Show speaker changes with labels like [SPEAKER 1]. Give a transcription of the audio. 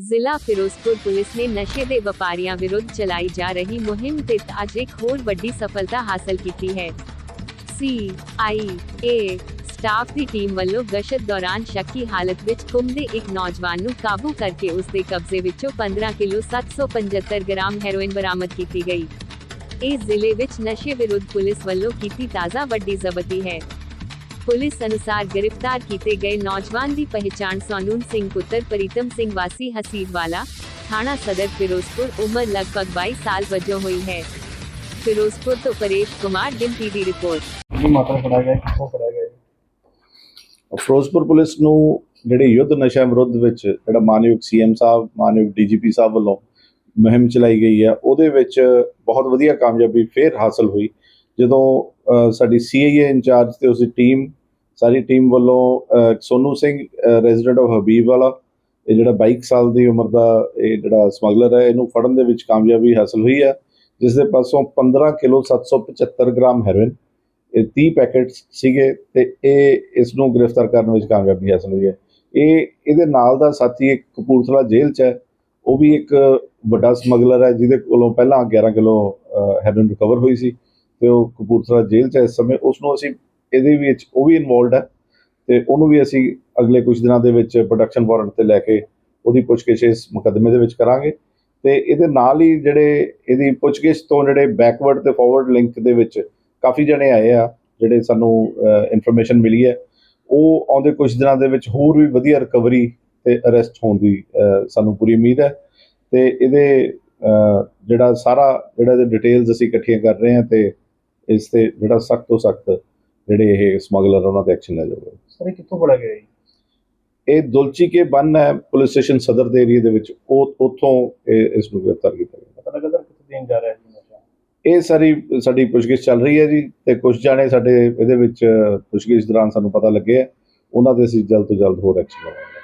[SPEAKER 1] ਜ਼ਿਲ੍ਹਾ ਫਿਰੋਜ਼ਪੁਰ ਪੁਲਿਸ ਨੇ ਨਸ਼ੇ ਦੇ ਵਪਾਰੀਆਂ ਵਿਰੁੱਧ ਚਲਾਈ ਜਾ ਰਹੀ ਮੁਹਿੰਮ ਤਹਿਤ ਅੱਜ ਇੱਕ ਹੋਰ ਵੱਡੀ ਸਫਲਤਾ ਹਾਸਲ ਕੀਤੀ ਹੈ। ਸੀ ਆਈ ਏ ਸਟਾਫ ਦੀ ਟੀਮ ਵੱਲੋਂ ਗਸ਼ਤ ਦੌਰਾਨ ਸ਼ੱਕੀ ਹਾਲਤ ਵਿੱਚ ਘੁੰਮਦੇ ਇੱਕ ਨੌਜਵਾਨ ਨੂੰ ਕਾਬੂ ਕਰਕੇ ਉਸ ਦੇ ਕਬਜ਼ੇ ਵਿੱਚੋਂ 15 ਕਿਲੋ 775 ਗ੍ਰਾਮ ਹੈਰੋਇਨ ਬਰਾਮਦ ਕੀਤੀ ਗਈ। ਇਹ ਜ਼ਿਲ੍ਹੇ ਵਿੱਚ ਨਸ਼ੇ ਵਿਰੁੱਧ ਪੁਲਿਸ ਵੱਲੋਂ ਕੀਤੀ ਤਾਜ਼ਾ ਵੱਡੀ ਜ਼ਬਤੀ ਹੈ। ਪੁਲਿਸ ਅਨੁਸਾਰ ਗ੍ਰਿਫਤਾਰ ਕੀਤੇ ਗਏ ਨੌਜਵਾਨ ਦੀ ਪਹਿਚਾਣ ਸੋਨੂਨ ਸਿੰਘ ਪੁੱਤਰ ਪ੍ਰੀਤਮ ਸਿੰਘ ਵਾਸੀ ਹਸੀਬਵਾਲਾ ਥਾਣਾ ਸਦਰ ਫਿਰੋਜ਼ਪੁਰ ਉਮਰ ਲਗਭਗ 22 ਸਾਲ ਵਜੋਂ ਹੋਈ ਹੈ। ਫਿਰੋਜ਼ਪੁਰ ਤੋਂ ਪਰੇਸ਼ ਕੁਮਾਰ ਡਿੰਪੀ ਦੀ ਰਿਪੋਰਟ।
[SPEAKER 2] ਜੀ ਮਾਤਾ ਫੜਾ ਗਿਆ ਕਿੱਥੋਂ ਫੜਾ ਗਿਆ?
[SPEAKER 3] ਫਿਰੋਜ਼ਪੁਰ ਪੁਲਿਸ ਨੂੰ ਜਿਹੜੇ ਯੁੱਧ ਨਸ਼ਾ ਵਿਰੁੱਧ ਵਿੱਚ ਜਿਹੜਾ ਮਾਨਯੋਗ ਸੀਐਮ ਸਾਹਿਬ ਮਾਨਯੋਗ ਡੀਜੀਪੀ ਸਾਹਿਬ ਵੱਲੋਂ ਮੁਹਿੰਮ ਚਲਾਈ ਗਈ ਹੈ ਉਹਦੇ ਵਿੱਚ ਬਹੁਤ ਵਧੀਆ ਕਾਮਯਾਬੀ ਫੇਰ ਹਾਸਲ ਹੋਈ। ਜਦੋਂ ਅ, ਸਾਡੀ ਸੀਆਈਏ ਇੰਚਾਰਜ ਤੇ ਉਸਦੀ ਟੀਮ ਸਾਰੀ ਟੀਮ ਵੱਲੋਂ ਅ, Sonu Singh resident of Habibwala ਇਹ ਜਿਹੜਾ 22 ਸਾਲ ਦੀ ਉਮਰ ਦਾ ਇਹ ਜਿਹੜਾ ਸਮਗਲਰ ਹੈ ਇਹਨੂੰ ਫੜਨ ਦੇ ਵਿੱਚ ਕਾਮਯਾਬੀ ਹਾਸਲ ਹੋਈ ਹੈ ਜਿਸ ਦੇ ਪਾਸੋਂ 15 ਕਿਲੋ 775 ਗ੍ਰਾਮ ਹੈਰੋਇਨ ਇਹ 30 ਪੈਕੇਟਸ ਸੀਗੇ ਤੇ ਇਹ ਇਸ ਨੂੰ ਗ੍ਰਿਫਤਾਰ ਕਰਨ ਵਿੱਚ ਕਾਮਯਾਬੀ ਹਾਸਲ ਹੋਈ ਹੈ। ਇਹ ਇਹਦੇ ਨਾਲ ਦਾ ਸਾਥੀ ਇੱਕ ਕਪੂਰਥਲਾ ਜੇਲ੍ਹ 'ਚ ਹੈ ਉਹ ਵੀ ਇੱਕ ਵੱਡਾ ਸਮਗਲਰ ਹੈ ਜਿਹਦੇ ਕੋਲੋਂ ਪਹਿਲਾਂ 11 ਕਿਲੋ ਹੈਰੋਇਨ ਰਿਕਵਰ ਹੋਈ ਸੀ। ਤੇ ਉਹ ਕਪੂਰਥਲਾ ਜੇਲ੍ਹ 'ਚ ਇਸ ਸਮੇਂ ਉਸ ਨੂੰ ਅਸੀਂ ਇਹਦੇ ਵਿੱਚ ਉਹ ਵੀ ਇਨਵੋਲਡ ਹੈ ਤੇ ਉਹਨੂੰ ਵੀ ਅਸੀਂ ਅਗਲੇ ਕੁਝ ਦਿਨਾਂ ਦੇ ਵਿੱਚ ਪ੍ਰੋਡਕਸ਼ਨ ਵਾਰੰਟ ਤੇ ਲੈ ਕੇ ਉਹਦੀ ਪੁੱਛਗਿੱਛ ਇਸ ਮੁਕੱਦਮੇ ਦੇ ਵਿੱਚ ਕਰਾਂਗੇ ਤੇ ਇਹਦੇ ਨਾਲ ਹੀ ਜਿਹੜੇ ਇਹਦੀ ਪੁੱਛਗਿੱਛ ਤੋਂ ਜਿਹੜੇ ਬੈਕਵਰਡ ਤੇ ਫਾਰਵਰਡ ਲਿੰਕ ਦੇ ਵਿੱਚ ਕਾਫੀ ਜਣੇ ਆਏ ਆ, ਜਿਹੜੇ ਸਾਨੂੰ ਇਨਫੋਰਮੇਸ਼ਨ ਮਿਲੀ ਹੈ। ਉਹ ਆਉਂਦੇ ਕੁਝ ਦਿਨਾਂ ਦੇ ਵਿੱਚ ਹੋਰ ਵੀ ਵਧੀਆ ਰਿਕਵਰੀ ਤੇ ਅਰੈਸਟ ਹੋਣ ਦੀ ਸਾਨੂੰ ਪੂਰੀ ਉਮੀਦ ਹੈ ਤੇ ਇਹਦੇ ਜਿਹੜਾ ਸਾਰਾ ਜਿਹੜਾ ਇਹਦੇ ਡਿਟੇਲਸ ਅਸੀਂ ਇਕੱਠੀਆਂ ਕਰ ਰਹੇ ਹਾਂ ਤੇ ਇਸ ਤੇ ਜਿਹੜਾ ਸਖਤ ਤੋਂ ਸਖਤ ਜਿਹੜੇ ਇਹ ਸਮਗਲਰ ਉਹਨਾਂ ਤੇ ਐਕਸ਼ਨ ਲਿਆ ਜਾਊਗਾ।
[SPEAKER 2] ਸਰ ਇਹ ਕਿੱਥੋਂ ਫੜਾ ਗਿਆ ਜੀ?
[SPEAKER 3] ਇਹ ਦੁਲਚੀ ਕੇ ਬੰਨ ਹੈ ਪੁਲਿਸ ਸਟੇਸ਼ਨ ਸਦਰ ਦੇ ਏਰੀਆ ਦੇ ਵਿੱਚ। ਉਹ ਉੱਥੋਂ ਇਹ ਇਸ ਨੂੰ ਗ੍ਰਿਫਤਾਰ ਕੀਤਾ ਗਿਆ।
[SPEAKER 2] ਪਤਾ ਲੱਗਾ ਸਰ ਕਿੱਥੇ ਦੇਣ ਜਾ ਰਿਹਾ ਜੀ
[SPEAKER 3] ਇਹ ਸਾਰੀ ਸਾਡੀ ਪੁੱਛਗਿੱਛ ਚੱਲ ਰਹੀ ਹੈ ਜੀ ਤੇ ਕੁਝ ਜਾਣੇ ਸਾਡੇ ਇਹਦੇ ਵਿੱਚ ਪੁੱਛਗਿੱਛ ਦੌਰਾਨ ਸਾਨੂੰ ਪਤਾ ਲੱਗੇ ਆ ਉਹਨਾਂ ਦੇ ਅਸੀਂ ਜਲਦ ਤੋਂ ਜਲਦ ਹੋਰ ਐਕਸ਼ਨ ਲਵਾਂਗੇ।